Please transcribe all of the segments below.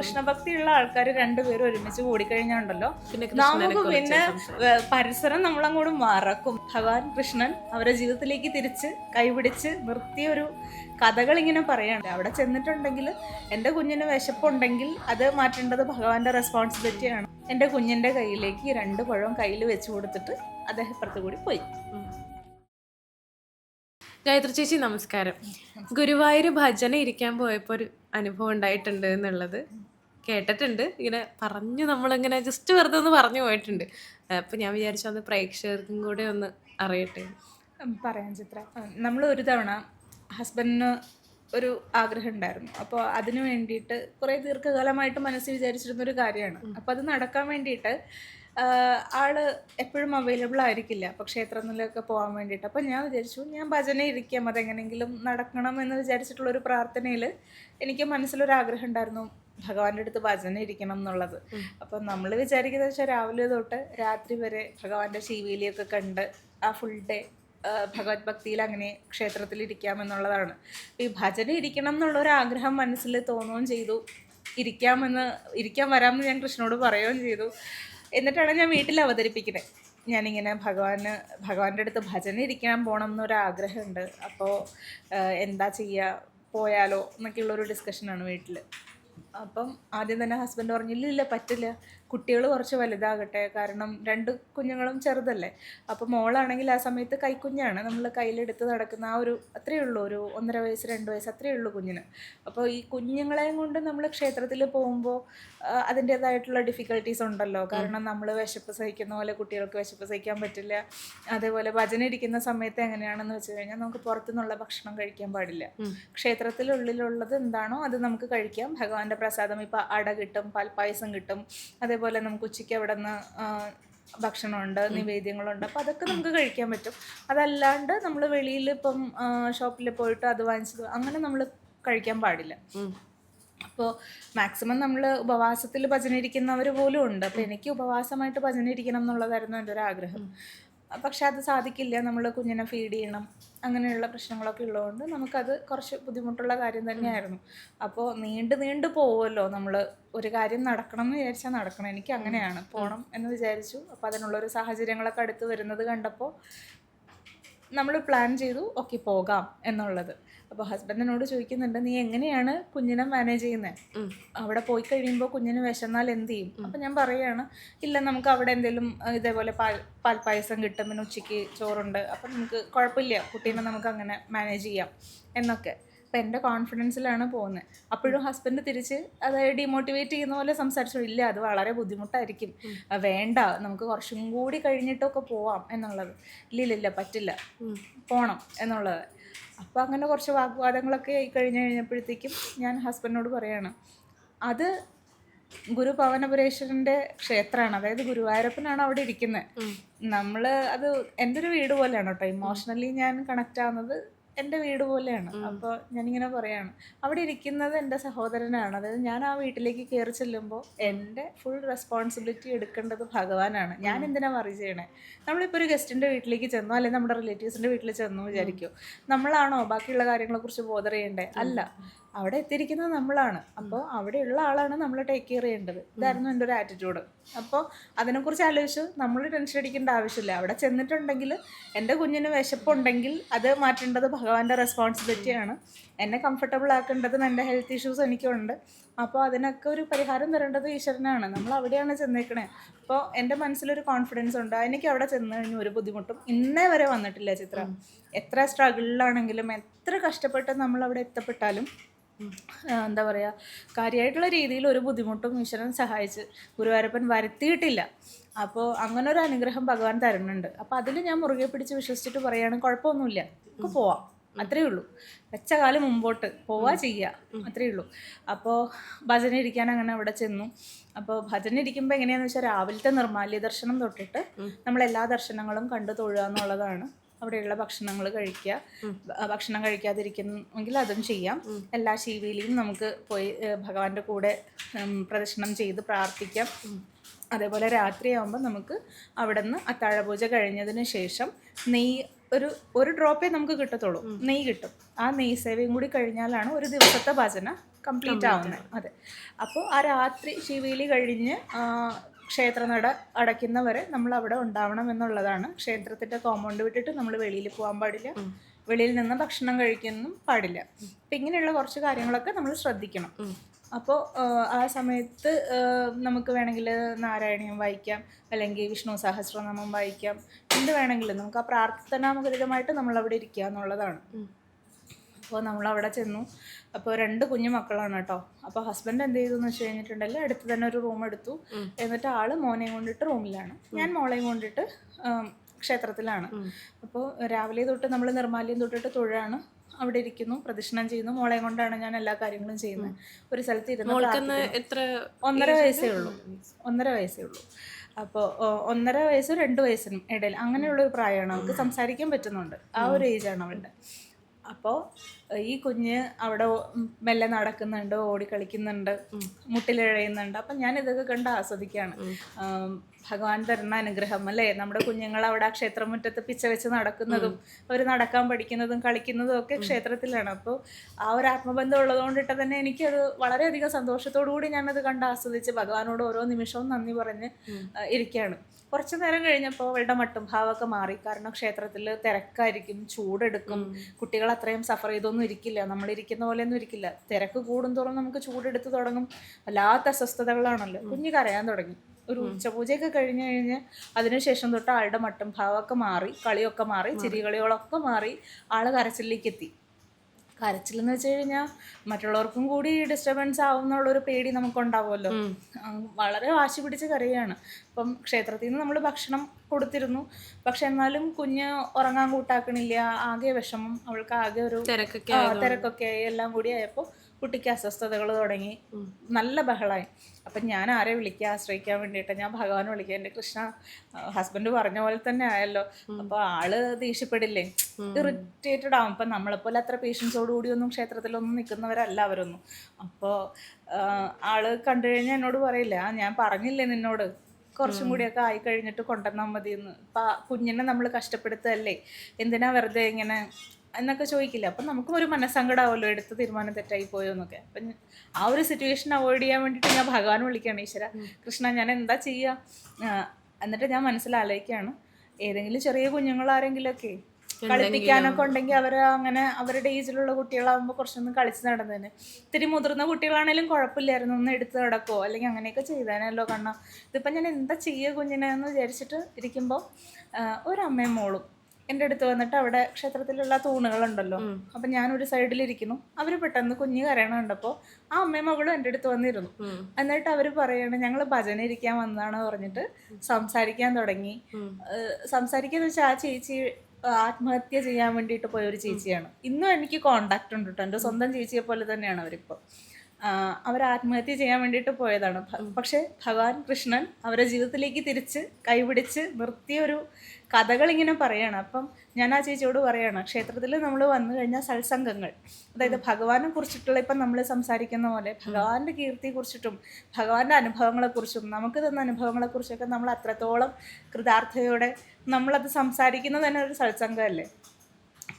കൃഷ്ണഭക്തിയുള്ള ആൾക്കാർ രണ്ടുപേരും ഒരുമിച്ച് കൂടിക്കഴിഞ്ഞാണ്ടല്ലോ. നമുക്ക് പിന്നെ പരിസരം നമ്മളങ്ങോട്ട് മറക്കും. ഭഗവാൻ കൃഷ്ണൻ അവരെ ജീവിതത്തിലേക്ക് തിരിച്ച് കൈപിടിച്ച് നിർത്തിയ ഒരു കഥകൾ ഇങ്ങനെ പറയാണ്ട് അവിടെ ചെന്നിട്ടുണ്ടെങ്കിൽ എന്റെ കുഞ്ഞിന് വിശപ്പുണ്ടെങ്കിൽ അത് മാറ്റേണ്ടത് ഭഗവാന്റെ റെസ്പോൺസിബിലിറ്റിയാണ് എന്റെ കുഞ്ഞിന്റെ കയ്യിലേക്ക് രണ്ട് പഴവും കയ്യിൽ വെച്ച് കൊടുത്തിട്ട് അദ്ദേഹം ഇപ്പുറത്ത് കൂടി പോയി. ഗായത്രി ചേച്ചി നമസ്കാരം. ഗുരുവായൂർ ഭജന ഇരിക്കാൻ പോയപ്പോൾ ഒരു അനുഭവം ഉണ്ടായിട്ടുണ്ട് എന്നുള്ളത്. കേട്ടിട്ടുണ്ട്. ഇങ്ങനെ പറഞ്ഞു നമ്മളിങ്ങനെ ജസ്റ്റ് വെറുതെ ഒന്ന് പറഞ്ഞു പോയിട്ടുണ്ട്. അപ്പം ഞാൻ വിചാരിച്ചു അന്ന് പ്രേക്ഷകർക്കും കൂടെ ഒന്ന് അറിയട്ടെ. പറയാം ചിത്ര. നമ്മൾ ഒരു തവണ ഹസ്ബൻഡിന് ഒരു ആഗ്രഹം ഉണ്ടായിരുന്നു. അപ്പോൾ അതിനു വേണ്ടിയിട്ട് കുറേ ദീർഘകാലമായിട്ട് മനസ്സിൽ വിചാരിച്ചിരുന്ന ഒരു കാര്യമാണ്. അപ്പോൾ അത് നടക്കാൻ വേണ്ടിയിട്ട് ആൾ എപ്പോഴും അവൈലബിൾ ആയിരിക്കില്ല. അപ്പോൾ ക്ഷേത്രങ്ങളിലൊക്കെ പോകാൻ വേണ്ടിയിട്ട്. അപ്പോൾ ഞാൻ വിചാരിച്ചു ഞാൻ ഭജന ഇരിക്കാം. അതെങ്ങനെയെങ്കിലും നടക്കണം എന്ന് വിചാരിച്ചിട്ടുള്ളൊരു പ്രാർത്ഥനയിൽ എനിക്ക് മനസ്സിലൊരാഗ്രഹം ഉണ്ടായിരുന്നു. ഭഗവാന്റെ അടുത്ത് ഭജന ഇരിക്കണം എന്നുള്ളത്. അപ്പം നമ്മൾ വിചാരിക്കുന്നത് വെച്ചാൽ രാവിലെ തൊട്ട് രാത്രി വരെ ഭഗവാന്റെ ശീവേലിയൊക്കെ കണ്ട് ആ ഫുൾ ഡേ ഭഗവത് ഭക്തിയിൽ അങ്ങനെ ക്ഷേത്രത്തിൽ ഇരിക്കാം എന്നുള്ളതാണ്. ഈ ഭജന ഇരിക്കണം എന്നുള്ള ഒരു ആഗ്രഹം മനസ്സിൽ തോന്നുകയും ചെയ്തു. ഇരിക്കാമെന്ന് ഇരിക്കാൻ വരാമെന്ന് ഞാൻ കൃഷ്ണനോട് പറയുകയും ചെയ്തു. എന്നിട്ടാണ് ഞാൻ വീട്ടിൽ അവതരിപ്പിക്കുന്നത്. ഞാനിങ്ങനെ ഭഗവാന് ഭഗവാന്റെ അടുത്ത് ഭജന ഇരിക്കാൻ പോകണം എന്നൊരു ആഗ്രഹമുണ്ട്. അപ്പോൾ എന്താ ചെയ്യുക പോയാലോ എന്നൊക്കെയുള്ളൊരു ഡിസ്കഷനാണ് വീട്ടിൽ അപ്പം ആദ്യം തന്നെ ഹസ്ബൻഡ് പറഞ്ഞു ഇല്ല ഇല്ല പറ്റില്ല. കുട്ടികൾ കുറച്ച് വലുതാകട്ടെ. കാരണം രണ്ട് കുഞ്ഞുങ്ങളും ചെറുതല്ലേ. അപ്പോൾ മോളാണെങ്കിൽ ആ സമയത്ത് കൈക്കുഞ്ഞാണ്. നമ്മൾ കയ്യിലെടുത്ത് നടക്കുന്ന ആ ഒരു അത്രയേ ഉള്ളൂ. ഒരു ഒന്നര വയസ്സ് രണ്ട് വയസ്സ് അത്രയേ ഉള്ളൂ കുഞ്ഞിന്. അപ്പോൾ ഈ കുഞ്ഞുങ്ങളെയും കൊണ്ട് നമ്മൾ ക്ഷേത്രത്തിൽ പോകുമ്പോൾ അതിന്റേതായിട്ടുള്ള ഡിഫിക്കൽട്ടീസ് ഉണ്ടല്ലോ. കാരണം നമ്മൾ വിശപ്പ് സഹിക്കുന്ന പോലെ കുട്ടികൾക്ക് വിശപ്പ് സഹിക്കാൻ പറ്റില്ല. അതേപോലെ ഭജന ഇരിക്കുന്ന സമയത്ത് എങ്ങനെയാണെന്ന് വെച്ച് കഴിഞ്ഞാൽ നമുക്ക് പുറത്തുനിന്നുള്ള ഭക്ഷണം കഴിക്കാൻ പാടില്ല. ക്ഷേത്രത്തിലുള്ളിലുള്ളത് എന്താണോ അത് നമുക്ക് കഴിക്കാം. ഭഗവാന്റെ പ്രസാദം ഇപ്പം അട കിട്ടും പാൽപ്പായസം കിട്ടും. അതേപോലെ നമുക്ക് ഉച്ചയ്ക്ക് അവിടെ നിന്ന് ഭക്ഷണമുണ്ട് നിവേദ്യങ്ങളുണ്ട്. അപ്പോൾ അതൊക്കെ നമുക്ക് കഴിക്കാൻ പറ്റും. അതല്ലാണ്ട് നമ്മൾ വെളിയിൽ ഇപ്പം ഷോപ്പിൽ പോയിട്ട് അത് വാങ്ങിച്ചത് അങ്ങനെ നമ്മൾ കഴിക്കാൻ പാടില്ല. അപ്പോൾ മാക്സിമം നമ്മൾ ഉപവാസത്തിൽ ഭജന ഇരിക്കുന്നവർ പോലും ഉണ്ട്. അപ്പോൾ എനിക്ക് ഉപവാസമായിട്ട് ഭജന ഇരിക്കണം എന്നുള്ളതായിരുന്നു എന്റെ ഒരു ആഗ്രഹം പക്ഷെ അത് സാധിക്കില്ല. നമ്മൾ കുഞ്ഞിനെ ഫീഡ് ചെയ്യണം. അങ്ങനെയുള്ള പ്രശ്നങ്ങളൊക്കെ ഉള്ളതുകൊണ്ട് നമുക്കത് കുറച്ച് ബുദ്ധിമുട്ടുള്ള കാര്യം തന്നെയായിരുന്നു. അപ്പോൾ നീണ്ട് നീണ്ട് പോവുമല്ലോ നമ്മൾ ഒരു കാര്യം നടക്കണം എന്ന് വിചാരിച്ചാൽ നടക്കണം. എനിക്ക് അങ്ങനെയാണ്. പോകണം എന്ന് വിചാരിച്ചു. അപ്പോൾ അതിനുള്ളൊരു സാഹചര്യങ്ങളൊക്കെ അടുത്ത് വരുന്നത് കണ്ടപ്പോൾ നമ്മൾ പ്ലാൻ ചെയ്തു ഓക്കെ പോകാം എന്നുള്ളത്. അപ്പോൾ ഹസ്ബൻഡിനോട് ചോദിക്കുന്നുണ്ട് നീ എങ്ങനെയാണ് കുഞ്ഞിനെ മാനേജ് ചെയ്യുന്നത് അവിടെ പോയി കഴിയുമ്പോൾ കുഞ്ഞിന് വിശന്നാൽ എന്ത് ചെയ്യും? അപ്പം ഞാൻ പറയുകയാണ് ഇല്ല നമുക്ക് അവിടെ എന്തെങ്കിലും ഇതേപോലെ പാൽ പാൽപ്പായസം കിട്ടും പിന്നെ ഉച്ചയ്ക്ക് ചോറുണ്ട് അപ്പം നമുക്ക് കുഴപ്പമില്ല കുട്ടീനെ നമുക്ക് അങ്ങനെ മാനേജ് ചെയ്യാം എന്നൊക്കെ. അപ്പം എന്റെ കോൺഫിഡൻസിലാണ് പോകുന്നത് അപ്പോഴും ഹസ്ബൻഡ് തിരിച്ച് അതായത് ഡിമോട്ടിവേറ്റ് ചെയ്യുന്ന പോലെ സംസാരിച്ചു ഇല്ല അത് വളരെ ബുദ്ധിമുട്ടായിരിക്കും. വേണ്ട നമുക്ക് കുറച്ചും കൂടി കഴിഞ്ഞിട്ടൊക്കെ പോവാം എന്നുള്ളത്. ഇല്ല ഇല്ല പറ്റില്ല. പോണം എന്നുള്ളത്. അപ്പോൾ അങ്ങനെ കുറച്ച് വാഗ്വാദങ്ങളൊക്കെ ആയി കഴിഞ്ഞ് കഴിഞ്ഞപ്പോഴത്തേക്കും ഞാൻ ഹസ്ബൻഡിനോട് പറയാണ് അത് ഗുരു പവനപുരേശ്വരന്റെ ക്ഷേത്രമാണ്. അതായത് ഗുരുവായൂരപ്പനാണ് അവിടെ ഇരിക്കുന്നത് നമ്മൾ അത് എന്റെ ഒരു വീട് പോലെയാണ് കേട്ടോ. ഇമോഷണലി ഞാൻ കണക്റ്റ് ആവുന്നത് എന്റെ വീട് പോലെയാണ്. അപ്പോൾ ഞാനിങ്ങനെ പറയാണ് അവിടെ ഇരിക്കുന്നത് എന്റെ സഹോദരനാണ്. അതായത് ഞാൻ ആ വീട്ടിലേക്ക് കയറി ചെല്ലുമ്പോൾ എന്റെ ഫുൾ റെസ്പോൺസിബിലിറ്റി എടുക്കേണ്ടത് ഭഗവാനാണ്. ഞാൻ എന്തിനാ വറി ചെയ്യണേ? നമ്മളിപ്പോൾ ഒരു ഗസ്റ്റിന്റെ വീട്ടിലേക്ക് ചെന്നോ അല്ലെങ്കിൽ നമ്മുടെ റിലേറ്റീവ്സിന്റെ വീട്ടിൽ ചെന്നു വിചാരിക്കും. നമ്മളാണോ ബാക്കിയുള്ള കാര്യങ്ങളെക്കുറിച്ച് ബോധർ ചെയ്യണ്ടേ? അല്ല. അവിടെ എത്തിയിരിക്കുന്നത് നമ്മളാണ്. അപ്പോൾ അവിടെയുള്ള ആളാണ് നമ്മൾ ടേക്ക് കെയർ ചെയ്യേണ്ടത്. ഇതായിരുന്നു എന്റെ ഒരു ആറ്റിറ്റ്യൂഡ് അപ്പോൾ അതിനെക്കുറിച്ച് ആലോചിച്ച്. നമ്മൾ ടെൻഷൻ അടിക്കേണ്ട ആവശ്യമില്ല. അവിടെ ചെന്നിട്ടുണ്ടെങ്കിൽ എന്റെ കുഞ്ഞിന് വിശപ്പുണ്ടെങ്കിൽ അത് മാറ്റേണ്ടത് ഭഗവാന്റെ റെസ്പോൺസിബിലിറ്റിയാണ് എന്നെ കംഫർട്ടബിൾ ആക്കേണ്ടത് എന്റെ ഹെൽത്ത് ഇഷ്യൂസ് എനിക്കുണ്ട്. അപ്പോൾ അതിനൊക്കെ ഒരു പരിഹാരം തരേണ്ടത് ഈശ്വരനാണ്. നമ്മൾ അവിടെയാണ് ചെന്നേക്കണേ. അപ്പോൾ എന്റെ മനസ്സിലൊരു കോൺഫിഡൻസ് ഉണ്ട്. എനിക്ക് അവിടെ ചെന്ന് കഴിഞ്ഞ് ഒരു ബുദ്ധിമുട്ടും ഇന്നേ വരെ വന്നിട്ടില്ല ചിത്ര. എത്ര സ്ട്രഗിളിലാണെങ്കിലും എത്ര കഷ്ടപ്പെട്ട് നമ്മൾ അവിടെ എത്തപ്പെട്ടാലും എന്താ പറയുക കാര്യമായിട്ടുള്ള രീതിയിൽ ഒരു ബുദ്ധിമുട്ടും ഈശ്വരൻ സഹായിച്ച് ഗുരുവായൂരപ്പൻ വരുത്തിയിട്ടില്ല. അപ്പോൾ അങ്ങനെ ഒരു അനുഗ്രഹം ഭഗവാൻ തരുന്നുണ്ട്. അപ്പോൾ അതിൽ ഞാൻ മുറുകെ പിടിച്ച് വിശ്വസിച്ചിട്ട് പറയുകയാണെങ്കിൽ കുഴപ്പമൊന്നുമില്ല. നമുക്ക് പോവാം. അത്രയേ ഉള്ളൂ. വെച്ച കാലം മുമ്പോട്ട് പോവാ ചെയ്യുക അത്രേ ഉള്ളൂ. അപ്പോൾ ഭജന ഇരിക്കാൻ അങ്ങനെ അവിടെ ചെന്നു. അപ്പോൾ ഭജന ഇരിക്കുമ്പോൾ എങ്ങനെയാന്ന് വെച്ചാൽ രാവിലത്തെ നിർമാല്യ ദർശനം തൊട്ടിട്ട് നമ്മൾ എല്ലാ ദർശനങ്ങളും കണ്ടു തൊഴുക എന്നുള്ളതാണ്. അവിടെയുള്ള ഭക്ഷണങ്ങൾ കഴിക്കുക. ഭക്ഷണം കഴിക്കാതിരിക്കുന്നെങ്കിൽ അതും ചെയ്യാം. എല്ലാ ശീവേലിയും നമുക്ക് പോയി ഭഗവാന്റെ കൂടെ പ്രദക്ഷിണം ചെയ്ത് പ്രാർത്ഥിക്കാം. അതേപോലെ രാത്രിയാകുമ്പോൾ നമുക്ക് അവിടെ നിന്ന് അത്താഴപൂജ കഴിഞ്ഞതിന് ശേഷം നെയ്യ് ഒരു ഒരു ഡ്രോപ്പേ നമുക്ക് കിട്ടത്തുള്ളൂ. നെയ്യ് കിട്ടും. ആ നെയ്യ് സേവയും കൂടി കഴിഞ്ഞാലാണ് ഒരു ദിവസത്തെ ഭജന കംപ്ലീറ്റ് ആവുന്നത്. അതെ. അപ്പോൾ ആ രാത്രി ശിവേലി കഴിഞ്ഞ് ക്ഷേത്രനട അടയ്ക്കുന്നവരെ നമ്മൾ അവിടെ ഉണ്ടാവണം എന്നുള്ളതാണ്. ക്ഷേത്രത്തിന്റെ കോമ്പൗണ്ട് വിട്ടിട്ട് നമ്മൾ വെളിയിൽ പോകാൻ പാടില്ല. വെളിയിൽ നിന്ന് ഭക്ഷണം കഴിക്കാനും പാടില്ല. അപ്പം ഇങ്ങനെയുള്ള കുറച്ച് കാര്യങ്ങളൊക്കെ നമ്മൾ ശ്രദ്ധിക്കണം. അപ്പോൾ ആ സമയത്ത് നമുക്ക് വേണമെങ്കിൽ നാരായണീയം വായിക്കാം അല്ലെങ്കിൽ വിഷ്ണു സഹസ്രനാമം വായിക്കാം. എന്ത് വേണമെങ്കിലും നമുക്ക് ആ പ്രാർത്ഥനാമുഖരിതമായിട്ട് നമ്മളവിടെ ഇരിക്കുക എന്നുള്ളതാണ്. അപ്പോൾ നമ്മളവിടെ ചെന്നു. അപ്പോൾ രണ്ട് കുഞ്ഞു മക്കളാണ് കേട്ടോ. അപ്പോൾ ഹസ്ബൻഡ് എന്ത് ചെയ്തു എന്ന് വെച്ച് കഴിഞ്ഞിട്ടുണ്ടെങ്കിൽ അടുത്ത് തന്നെ ഒരു റൂം എടുത്തു. എന്നിട്ട് ആൾ മോനെയും കൊണ്ടിട്ട് റൂമിലാണ്. ഞാൻ മോളെയും കൊണ്ടിട്ട് ക്ഷേത്രത്തിലാണ്. അപ്പോൾ രാവിലെ തൊട്ട് നമ്മൾ നിർമാല്യം തൊട്ടിട്ട് തൊഴാണ്. അവിടെ ഇരിക്കുന്നു പ്രദക്ഷിണം ചെയ്യുന്നു. മോളെ കൊണ്ടാണ് ഞാൻ എല്ലാ കാര്യങ്ങളും ചെയ്യുന്നത്. ഒരു സ്ഥലത്ത് ഇരുന്ന് എത്ര ഒന്നര വയസ്സേ ഉള്ളൂ. ഒന്നര വയസ്സേ ഉള്ളൂ. അപ്പോൾ ഒന്നര വയസ്സും രണ്ട് വയസ്സിനും ഇടയിൽ അങ്ങനെയുള്ള ഒരു പ്രായമാണ്. അവൾക്ക് സംസാരിക്കാൻ പറ്റുന്നുണ്ട്. ആ ഒരു ഏജാണ് അവളുടെ. അപ്പോൾ ഈ കുഞ്ഞ് അവിടെ മെല്ലെ നടക്കുന്നുണ്ട് ഓടിക്കളിക്കുന്നുണ്ട് മുട്ടിലിഴയുന്നുണ്ട്. അപ്പം ഞാൻ ഇതൊക്കെ കണ്ട് ആസ്വദിക്കുകയാണ്. ഭഗവാൻ തരുന്ന അനുഗ്രഹം അല്ലേ? നമ്മുടെ കുഞ്ഞുങ്ങൾ അവിടെ ആ ക്ഷേത്രമുറ്റത്ത് പിച്ച വെച്ച് നടക്കുന്നതും അവർ നടക്കാൻ പഠിക്കുന്നതും കളിക്കുന്നതും ഒക്കെ ക്ഷേത്രത്തിലാണ്. അപ്പോൾ ആ ഒരു ആത്മബന്ധം ഉള്ളതുകൊണ്ടിട്ട് തന്നെ എനിക്കത് വളരെയധികം സന്തോഷത്തോടു കൂടി ഞാനത് കണ്ട് ആസ്വദിച്ച് ഭഗവാനോട് ഓരോ നിമിഷവും നന്ദി പറഞ്ഞ് ഇരിക്കുകയാണ്. കുറച്ച് നേരം കഴിഞ്ഞപ്പോൾ അവളുടെ മട്ടും ഭാവമൊക്കെ മാറി. കാരണം ക്ഷേത്രത്തിൽ തിരക്കായിരിക്കും ചൂടെടുക്കും. കുട്ടികൾ അത്രയും സഫർ ചെയ്തൊന്നും ഇരിക്കില്ല. നമ്മളിരിക്കുന്ന പോലെയൊന്നും ഇരിക്കില്ല. തിരക്ക് കൂടുന്തോറും നമുക്ക് ചൂടെടുത്ത് തുടങ്ങും. വല്ലാത്ത അസ്വസ്ഥതകളാണല്ലോ. കുഞ്ഞ് കരയാൻ തുടങ്ങി. ഒരു ഉച്ചപൂജയൊക്കെ കഴിഞ്ഞ് കഴിഞ്ഞ് അതിനുശേഷം തൊട്ട് ആളുടെ മട്ടും ഭാവമൊക്കെ മാറി കളിയൊക്കെ മാറി ചിരികളികളൊക്കെ മാറി ആൾ കരച്ചിലേക്ക് എത്തി കരച്ചിലെന്ന് വെച്ച് കഴിഞ്ഞാൽ മറ്റുള്ളവർക്കും കൂടി ഡിസ്റ്റർബൻസ് ആവും എന്നുള്ളൊരു പേടി നമുക്കുണ്ടാവുമല്ലോ. വളരെ വാശി പിടിച്ച് കരയാണ് അപ്പം ക്ഷേത്രത്തിൽ നിന്ന് നമ്മൾ ഭക്ഷണം കൊടുത്തിരുന്നു. പക്ഷെ എന്നാലും കുഞ്ഞ് ഉറങ്ങാൻ കൂട്ടാക്കണില്ല. ആകെ വിഷമം. അവൾക്ക് ആകെ ഒരു തിരക്കൊക്കെ ആയി. എല്ലാം കൂടി ആയപ്പോൾ കുട്ടിക്ക് അസ്വസ്ഥതകൾ തുടങ്ങി. നല്ല ബഹളമായി അപ്പം ഞാൻ ആരെ വിളിക്കുക ആശ്രയിക്കാൻ വേണ്ടിയിട്ട് ഞാൻ ഭഗവാൻ വിളിക്കുക എന്റെ കൃഷ്ണ ഹസ്ബൻഡ് പറഞ്ഞ പോലെ തന്നെ ആയല്ലോ. അപ്പോൾ ആൾ ദേഷ്യപ്പെടില്ലേ? ഇറിറ്റേറ്റഡ് ആവും. ഇപ്പം നമ്മളെപ്പോലെ അത്ര പേഷ്യൻസോട് ക്ഷേത്രത്തിലൊന്നും നിൽക്കുന്നവരല്ല അവരൊന്നും. അപ്പോൾ ആൾ കണ്ടു കഴിഞ്ഞാൽ എന്നോട് പറയില്ല? ഞാൻ പറഞ്ഞില്ലേ നിന്നോട്? കുറച്ചും കൂടിയൊക്കെ ആയി കഴിഞ്ഞിട്ട് കൊണ്ടുവന്നാൽ മതി എന്ന് കുഞ്ഞിനെ നമ്മൾ കഷ്ടപ്പെടുത്തല്ലേ? എന്തിനാ വെറുതെ ഇങ്ങനെ എന്നൊക്കെ ചോദിക്കില്ല? അപ്പം നമുക്കും ഒരു മനസ്സങ്കടമാവല്ലോ എടുത്ത തീരുമാനം തെറ്റായി പോയോ എന്നൊക്കെ. അപ്പം ആ ഒരു സിറ്റുവേഷൻ അവോയ്ഡ് ചെയ്യാൻ വേണ്ടിയിട്ട് ഞാൻ ഭഗവാൻ വിളിക്കുകയാണ് ഈശ്വര കൃഷ്ണ ഞാൻ എന്താ ചെയ്യുക എന്നിട്ട് ഞാൻ മനസ്സിലാലോചിക്കുകയാണ് ഏതെങ്കിലും ചെറിയ കുഞ്ഞുങ്ങൾ ആരെങ്കിലുമൊക്കെ കളിപ്പിക്കാനൊക്കെ ഉണ്ടെങ്കിൽ അവർ അങ്ങനെ അവരുടെ ഏജിലുള്ള കുട്ടികളാകുമ്പോൾ കുറച്ചൊന്നും കളിച്ച് നടന്നതിന് ഇത്തിരി മുതിർന്ന കുട്ടികളാണെങ്കിലും കുഴപ്പമില്ലായിരുന്നു ഒന്ന് എടുത്ത് നടക്കുമോ അല്ലെങ്കിൽ അങ്ങനെയൊക്കെ ചെയ്താനല്ലോ കണ്ണ. ഇതിപ്പം ഞാൻ എന്താ ചെയ്യുക കുഞ്ഞിനെ എന്ന് വിചാരിച്ചിട്ട് ഇരിക്കുമ്പോൾ ഒരമ്മയും മോളും എന്റെ അടുത്ത് വന്നിട്ട് അവിടെ ക്ഷേത്രത്തിലുള്ള തൂണുകളുണ്ടല്ലോ. ഒരു സൈഡിൽ സൈഡിലിരിക്കുന്നു. അവർ പെട്ടെന്ന് കുഞ്ഞ് കരയണ കണ്ടപ്പോൾ ആ അമ്മയും മകളും എന്റെ അടുത്ത് വന്നിരുന്നു. എന്നിട്ട് അവർ പറയാണ് ഞങ്ങൾ ഭജന ഇരിക്കാൻ വന്നതാണ് പറഞ്ഞിട്ട് സംസാരിക്കാൻ തുടങ്ങി. സംസാരിക്കാന്ന് വെച്ചാൽ ആ ചേച്ചി ആത്മഹത്യ ചെയ്യാൻ വേണ്ടിയിട്ട് പോയ ഒരു ചേച്ചിയാണ്. ഇന്നും എനിക്ക് കോണ്ടാക്ട് ഉണ്ട് കേട്ടോ എന്റെ സ്വന്തം ചേച്ചിയെ പോലെ തന്നെയാണ് അവരിപ്പോൾ അവർ ആത്മഹത്യ ചെയ്യാൻ വേണ്ടിയിട്ട് പോയതാണ്. പക്ഷേ ഭഗവാൻ കൃഷ്ണൻ അവരെ ജീവിതത്തിലേക്ക് തിരിച്ച് കൈപിടിച്ച് നിർത്തിയ ഒരു കഥകൾ ഇങ്ങനെ പറയാണ്. അപ്പം ഞാൻ ആ ചേച്ചിയോട് പറയാണ് ക്ഷേത്രത്തിൽ നമ്മൾ വന്നു കഴിഞ്ഞാൽ സത്സംഗങ്ങൾ. അതായത് ഭഗവാനെ കുറിച്ചിട്ടുള്ള ഇപ്പം നമ്മൾ സംസാരിക്കുന്ന പോലെ ഭഗവാന്റെ കീർത്തിയെ കുറിച്ചിട്ടും ഭഗവാന്റെ അനുഭവങ്ങളെക്കുറിച്ചും നമുക്ക് തന്ന അനുഭവങ്ങളെക്കുറിച്ചൊക്കെ നമ്മൾ അത്രത്തോളം കൃതാർത്ഥതയോടെ നമ്മളത് സംസാരിക്കുന്നത് തന്നെ ഒരു സത്സംഗമല്ലേ?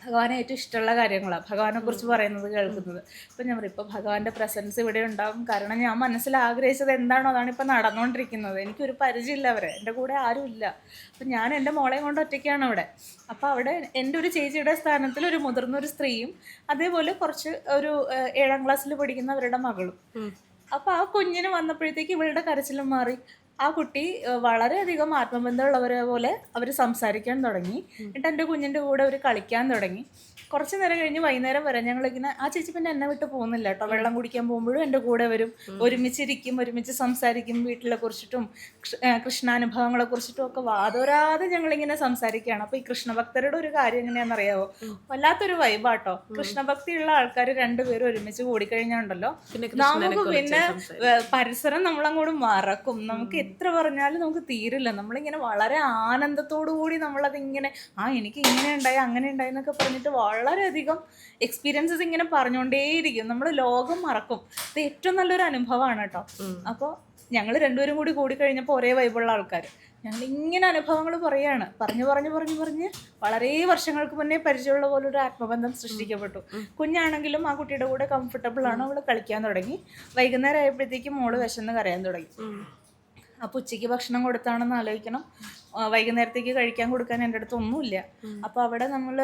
ഭഗവാനെ ഏറ്റവും ഇഷ്ടമുള്ള കാര്യങ്ങളാണ് ഭഗവാനെ കുറിച്ച് പറയുന്നത് കേൾക്കുന്നത്. അപ്പം ഞാൻ പറയും ഇപ്പം ഭഗവാന്റെ പ്രസൻസ് ഇവിടെ ഉണ്ടാവും. കാരണം ഞാൻ മനസ്സിൽ ആഗ്രഹിച്ചത് എന്താണോ അതാണ് ഇപ്പം നടന്നുകൊണ്ടിരിക്കുന്നത് എനിക്കൊരു പരിചയമില്ല അവരെ. എന്റെ കൂടെ ആരും ഇല്ല. അപ്പം ഞാൻ എന്റെ മോളെ കൊണ്ട് ഒറ്റയ്ക്കാണ് അവിടെ അപ്പോൾ അവിടെ എന്റെ ഒരു ചേച്ചിയുടെ സ്ഥാനത്തിൽ ഒരു മുതിർന്നൊരു സ്ത്രീയും അതേപോലെ കുറച്ച് ഒരു ഏഴാം ക്ലാസ്സിൽ പഠിക്കുന്ന അവരുടെ മകളും. അപ്പോൾ ആ കുഞ്ഞിന് വന്നപ്പോഴത്തേക്ക് ഇവളുടെ കരച്ചിലും മാറി. ആ കുട്ടി വളരെയധികം ആത്മബന്ധമുള്ളവരെ പോലെ അവർ സംസാരിക്കാൻ തുടങ്ങി. എന്നിട്ട് എന്റെ കുഞ്ഞിന്റെ കൂടെ അവർ കളിക്കാൻ തുടങ്ങി. കുറച്ച് നേരം കഴിഞ്ഞ് വൈകുന്നേരം വരെ ഞങ്ങളിങ്ങനെ ആ ചേച്ചി പിന്നെ എന്നെ വിട്ട് പോകുന്നില്ല കേട്ടോ. വെള്ളം കുടിക്കാൻ പോകുമ്പോഴും എന്റെ കൂടെ വരും. ഒരുമിച്ചിരിക്കും ഒരുമിച്ച് സംസാരിക്കും വീട്ടിലെ കുറിച്ചിട്ടും കൃഷ്ണാനുഭവങ്ങളെ കുറിച്ചിട്ടും ഒക്കെ വാതോരാതെ ഞങ്ങളിങ്ങനെ സംസാരിക്കുകയാണ്. അപ്പോൾ ഈ കൃഷ്ണഭക്തരുടെ ഒരു കാര്യം എങ്ങനെയാണെന്നറിയാവോ വല്ലാത്തൊരു വൈബാട്ടോ കൃഷ്ണഭക്തിയുള്ള ആൾക്കാർ രണ്ടുപേരും ഒരുമിച്ച് കൂടിക്കഴിഞ്ഞാണ്ടല്ലോ പിന്നെ കൃഷ്ണനെ നമുക്ക് പിന്നെ പരിസരം നമ്മളങ്ങോട്ട് മറക്കും. നമുക്ക് എത്ര പറഞ്ഞാലും നമുക്ക് തീരില്ല. നമ്മളിങ്ങനെ വളരെ ആനന്ദത്തോടു കൂടി നമ്മളത് ഇങ്ങനെ ആ എനിക്ക് ഇങ്ങനെ ഉണ്ടായി അങ്ങനെ ഉണ്ടായി എന്നൊക്കെ പറഞ്ഞിട്ട് വളരെയധികം എക്സ്പീരിയൻസസ് ഇങ്ങനെ പറഞ്ഞുകൊണ്ടേയിരിക്കും. നമ്മൾ ലോകം മറക്കും. ഇത് ഏറ്റവും നല്ലൊരു അനുഭവമാണ് കേട്ടോ. അപ്പോൾ ഞങ്ങൾ രണ്ടുപേരും കൂടി കൂടി കഴിഞ്ഞപ്പോൾ ഒരേ വൈബുള്ള ആൾക്കാർ ഞങ്ങൾ ഇങ്ങനെ അനുഭവങ്ങൾ പറയാണ്. പറഞ്ഞു പറഞ്ഞു പറഞ്ഞു പറഞ്ഞ് വളരെ വർഷങ്ങൾക്ക് മുന്നേ പരിചയമുള്ള പോലെ ഒരു ആത്മബന്ധം സൃഷ്ടിക്കപ്പെട്ടു. കുഞ്ഞാണെങ്കിലും ആ കുട്ടിയുടെ കൂടെ കംഫർട്ടബിൾ ആണ് അവൾ കളിക്കാൻ തുടങ്ങി. വൈകുന്നേരം ആയപ്പോഴത്തേക്കും മോൾ വിശന്ന് കരയാൻ തുടങ്ങി. അപ്പോൾ ഉച്ചയ്ക്ക് ഭക്ഷണം കൊടുത്താണെന്ന് ആലോചിക്കണം. വൈകുന്നേരത്തേക്ക് കഴിക്കാൻ കൊടുക്കാൻ എന്റെ അടുത്ത് ഒന്നുമില്ല. അപ്പോൾ അവിടെ നമ്മൾ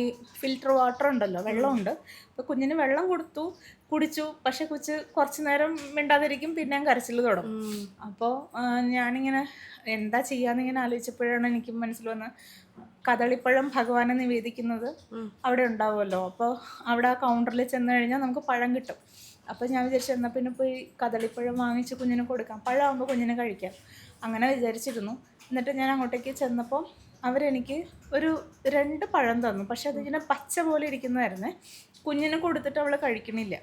ഈ ഫിൽറ്റർ വാട്ടർ ഉണ്ടല്ലോ വെള്ളമുണ്ട്. അപ്പോൾ കുഞ്ഞിന് വെള്ളം കൊടുത്തു കുടിച്ചു. പക്ഷെ കുച്ച് കുറച്ചു നേരം മിണ്ടാതിരിക്കും പിന്നെ കരച്ചിൽ തുടങ്ങും. അപ്പോൾ ഞാനിങ്ങനെ എന്താ ചെയ്യാന്നിങ്ങനെ ആലോചിച്ചപ്പോഴാണ് എനിക്ക് മനസ്സിൽ വന്നത് കദളിപ്പഴം ഭഗവാനെ നിവേദിക്കുന്നത് അവിടെ ഉണ്ടാവുമല്ലോ. അപ്പോൾ അവിടെ ആ കൗണ്ടറിൽ ചെന്ന് കഴിഞ്ഞാൽ നമുക്ക് പഴം കിട്ടും. അപ്പോൾ ഞാൻ വിചാരിച്ചു എന്നാൽ പിന്നെ പോയി കദളിപ്പഴം വാങ്ങിച്ച് കുഞ്ഞിന് കൊടുക്കാം. പഴമാകുമ്പോൾ കുഞ്ഞിന് കഴിക്കാം. അങ്ങനെ വിചാരിച്ചിരുന്നു. എന്നിട്ട് ഞാൻ അങ്ങോട്ടേക്ക് ചെന്നപ്പോൾ അവരെനിക്ക് ഒരു രണ്ട് പഴം തന്നു. പക്ഷെ അതിങ്ങനെ പച്ച പോലെ ഇരിക്കുന്നതായിരുന്നേ. കുഞ്ഞിന് കൊടുത്തിട്ട് അവൾ കഴിക്കണില്ല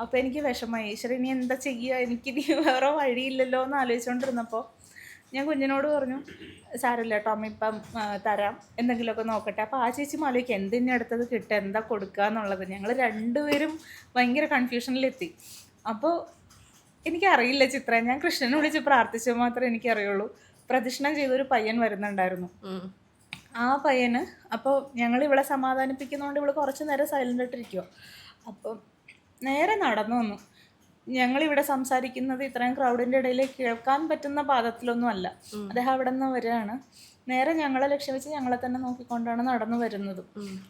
അപ്പോൾ എനിക്ക് വിഷമമായി. ഈശ്വരൻ ഇനി എന്താ ചെയ്യുക എനിക്കിനി വേറെ വഴിയില്ലല്ലോ എന്ന് ആലോചിച്ചുകൊണ്ടിരുന്നപ്പോൾ ഞാൻ കുഞ്ഞിനോട് പറഞ്ഞു സാരമില്ല ടോമി ഇപ്പം തരാം. എന്തെങ്കിലുമൊക്കെ നോക്കട്ടെ. അപ്പോൾ ആ ചേച്ചി മാലയ്ക്ക് എന്തിന്റെ അടുത്തത് കിട്ടുക? എന്താ കൊടുക്കുക എന്നുള്ളത്? ഞങ്ങൾ രണ്ടുപേരും ഭയങ്കര കൺഫ്യൂഷനിലെത്തി അപ്പോൾ എനിക്കറിയില്ല ചിത്ര ഞാൻ കൃഷ്ണനെ വിളിച്ച് പ്രാർത്ഥിച്ചത് മാത്രമേ എനിക്കറിയുള്ളൂ. പ്രദക്ഷിണം ചെയ്തൊരു പയ്യൻ വരുന്നുണ്ടായിരുന്നു. ആ പയ്യന് അപ്പോൾ ഞങ്ങൾ ഇവിടെ സമാധാനിപ്പിക്കുന്നതുകൊണ്ട് ഇവൾ കുറച്ച് നേരം സൈലന്റ് ആയിട്ടിരിക്കുമോ അപ്പം നേരെ നടന്നു വന്നു. ഞങ്ങളിവിടെ സംസാരിക്കുന്നത് ഇത്രയും ക്രൗഡിന്റെ ഇടയിൽ കേൾക്കാൻ പറ്റുന്ന പാദത്തിലൊന്നും അല്ല അദ്ദേഹം അവിടെ നിന്ന് വരികയാണ്. നേരെ ഞങ്ങളെ ലക്ഷ്യം വെച്ച് ഞങ്ങളെ തന്നെ നോക്കിക്കൊണ്ടാണ് നടന്നു വരുന്നത്.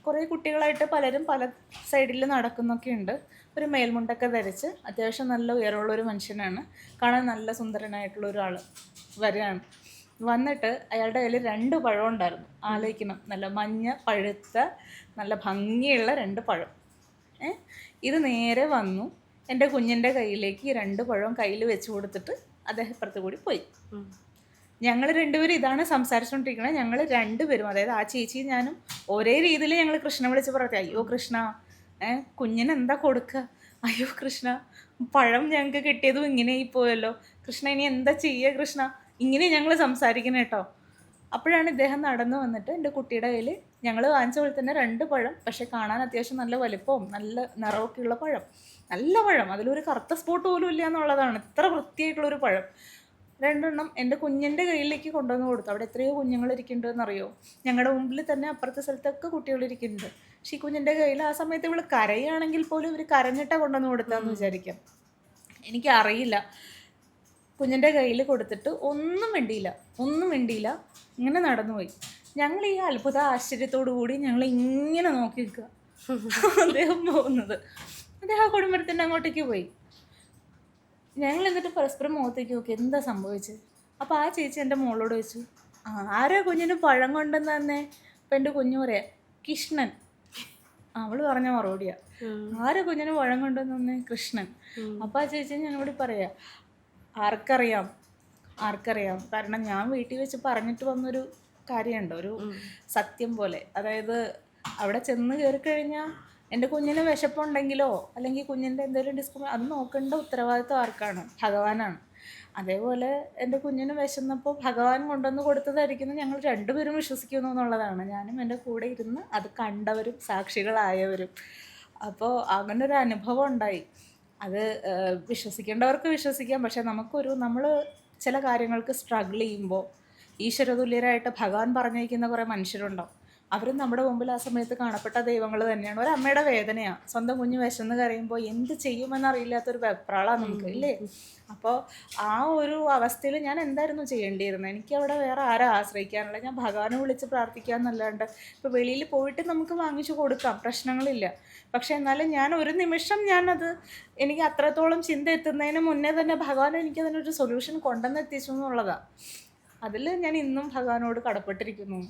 കുറേ കുട്ടികളായിട്ട് പലരും പല സൈഡിൽ നടക്കുന്നൊക്കെ ഉണ്ട് ഒരു മേൽമുണ്ടൊക്കെ ധരിച്ച് അത്യാവശ്യം നല്ല ഉയരമുള്ള ഒരു മനുഷ്യനാണ്. കാണാൻ നല്ല സുന്ദരനായിട്ടുള്ള ഒരാൾ വരികയാണ്. വന്നിട്ട് അയാളുടെ കയ്യിൽ രണ്ട് പഴം ഉണ്ടായിരുന്നു. ആലോചിക്കണം. നല്ല മഞ്ഞ പഴുത്ത നല്ല ഭംഗിയുള്ള രണ്ട് പഴം. ഏ? ഇത് നേരെ വന്നു. എന്റെ കുഞ്ഞിന്റെ കയ്യിലേക്ക് രണ്ട് പഴവും കയ്യിൽ വെച്ച് കൊടുത്തിട്ട് അദ്ദേഹം ഇപ്പുറത്ത് കൂടി പോയി. ഞങ്ങൾ രണ്ടുപേരും ഇതാണ് സംസാരിച്ചുകൊണ്ടിരിക്കുന്നത്. ഞങ്ങൾ രണ്ടുപേരും അതായത് ആ ചേച്ചി ഞാനും ഒരേ രീതിയിൽ ഞങ്ങൾ കൃഷ്ണ വിളിച്ച് പറഞ്ഞു അയ്യോ കൃഷ്ണ ഏ കുഞ്ഞിന് എന്താ കൊടുക്കുക അയ്യോ കൃഷ്ണ പഴം ഞങ്ങൾക്ക് കിട്ടിയതും ഇങ്ങനെ പോയല്ലോ. കൃഷ്ണ ഇനി എന്താ ചെയ്യുക കൃഷ്ണ? ഇങ്ങനെ ഞങ്ങൾ സംസാരിക്കുന്നത് കേട്ടോ അപ്പോഴാണ് ഇദ്ദേഹം നടന്നു വന്നിട്ട് എന്റെ കുട്ടിയുടെ കയ്യിൽ ഞങ്ങൾ വാങ്ങിച്ച പോലെ തന്നെ രണ്ട് പഴം പക്ഷെ കാണാൻ അത്യാവശ്യം നല്ല വലിപ്പവും നല്ല നിറമൊക്കെയുള്ള പഴം. നല്ല പഴം. അതിലൊരു കറുത്ത സ്പോട്ട് പോലും ഇല്ല എന്നുള്ളതാണ്. ഇത്ര വൃത്തിയായിട്ടുള്ളൊരു പഴം. രണ്ടെണ്ണം എന്റെ കുഞ്ഞിന്റെ കയ്യിലേക്ക് കൊണ്ടുവന്ന് കൊടുത്തു. അവിടെ എത്രയോ കുഞ്ഞുങ്ങൾ ഇരിക്കുന്നുണ്ടെന്ന് അറിയോ ഞങ്ങളുടെ മുമ്പിൽ തന്നെ അപ്പുറത്തെ സ്ഥലത്തൊക്കെ കുട്ടികൾ ഇരിക്കുന്നുണ്ട് പക്ഷേ ഈ കുഞ്ഞിന്റെ കയ്യിൽ ആ സമയത്ത് ഇവൾ കരയാണെങ്കിൽ പോലും ഇവർ കരഞ്ഞിട്ട കൊണ്ടുവന്ന് കൊടുത്താന്ന് വിചാരിക്കാം. എനിക്കറിയില്ല. കുഞ്ഞിന്റെ കയ്യിൽ കൊടുത്തിട്ട് ഒന്നും വേണ്ടിയില്ല ഒന്നും വേണ്ടിയില്ല ഇങ്ങനെ നടന്നുപോയി. ഞങ്ങൾ ഈ അത്ഭുത ആശ്ചര്യത്തോടു കൂടി ഞങ്ങൾ ഇങ്ങനെ നോക്കി നിൽക്കുക. അദ്ദേഹം പോകുന്നത്. അദ്ദേഹം ആ കുടുംബത്തിന്റെ അങ്ങോട്ടേക്ക് പോയി. ഞങ്ങൾ എന്നിട്ട് പരസ്പരം മുഖത്തേക്ക് നോക്കി എന്താ സംഭവിച്ചത്? അപ്പോൾ ആ ചേച്ചി എന്റെ മോളോട് ചോദിച്ചു "ആ, ആരാ കുഞ്ഞിന് പഴം കൊണ്ടെന്ന് തന്നെ അപ്പം എന്റെ കുഞ്ഞു പറയാ കൃഷ്ണൻ. അവൾ പറഞ്ഞ മറുപടിയാ ആരാ കുഞ്ഞിന് പഴം കൊണ്ടെന്ന് തന്നെ കൃഷ്ണൻ അപ്പം ആ ചേച്ചി ഞങ്ങളോട് പറയാ ആർക്കറിയാം ആർക്കറിയാം. കാരണം ഞാൻ വീട്ടിൽ വെച്ച് പറഞ്ഞിട്ട് വന്നൊരു കാര്യമുണ്ട് ഒരു സത്യം പോലെ. അതായത് അവിടെ ചെന്ന് കയറി കഴിഞ്ഞാൽ എന്റെ കുഞ്ഞിന് വിശപ്പുണ്ടെങ്കിലോ അല്ലെങ്കിൽ കുഞ്ഞിന്റെ എന്തെങ്കിലും ഡിസ്കോ അത് നോക്കേണ്ട ഉത്തരവാദിത്വം ആർക്കാണ്? ഭഗവാനാണ്. അതേപോലെ എന്റെ കുഞ്ഞിന് വിശന്നപ്പോൾ ഭഗവാൻ കൊണ്ടുവന്ന് കൊടുത്തതായിരിക്കുന്നു. ഞങ്ങൾ രണ്ടുപേരും വിശ്വസിക്കുന്നു എന്നുള്ളതാണ്. ഞാനും എന്റെ കൂടെ ഇരുന്ന് അത് കണ്ടവരും സാക്ഷികളായവരും. അപ്പോൾ അങ്ങനെ ഒരു അനുഭവം ഉണ്ടായി. അത് വിശ്വസിക്കേണ്ടവർക്ക് വിശ്വസിക്കാം. പക്ഷേ നമുക്കൊരു നമ്മൾ ചില കാര്യങ്ങൾക്ക് സ്ട്രഗിൾ ചെയ്യുമ്പോൾ ഈശ്വരതുല്യരായിട്ട് ഭഗവാൻ പറഞ്ഞിരിക്കുന്ന കുറേ മനുഷ്യരുണ്ടാവും അവരും നമ്മുടെ മുമ്പിൽ ആ സമയത്ത് കാണപ്പെട്ട ദൈവങ്ങൾ തന്നെയാണ്. ഒരു അമ്മയുടെ വേദനയാണ് സ്വന്തം കുഞ്ഞ് വിശന്ന് കരയുമ്പോൾ എന്ത് ചെയ്യുമെന്നറിയില്ലാത്തൊരു വെപ്രാളാണ് നമുക്ക് ഇല്ലേ? അപ്പോൾ ആ ഒരു അവസ്ഥയിൽ ഞാൻ എന്തായിരുന്നു ചെയ്യേണ്ടിയിരുന്നത് എനിക്ക് അവിടെ വേറെ ആരെ ആശ്രയിക്കാനുള്ള? ഞാൻ ഭഗവാനെ വിളിച്ച് പ്രാർത്ഥിക്കുക എന്നല്ലാണ്ട് ഇപ്പോൾ വെളിയിൽ പോയിട്ട് നമുക്ക് വാങ്ങിച്ചു കൊടുക്കാം പ്രശ്നങ്ങളില്ല. പക്ഷേ എന്നാലും ഞാൻ ഒരു നിമിഷം ഞാനത് എനിക്ക് അത്രത്തോളം ചിന്ത എത്തുന്നതിന് മുന്നേ തന്നെ ഭഗവാൻ എനിക്ക് അതിനൊരു സൊല്യൂഷൻ കൊണ്ടുവന്നെത്തിച്ചു എന്നുള്ളതാണ് അതിൽ ഞാൻ ഇന്നും ഭഗവാനോട് കടപ്പെട്ടിരിക്കുന്നു.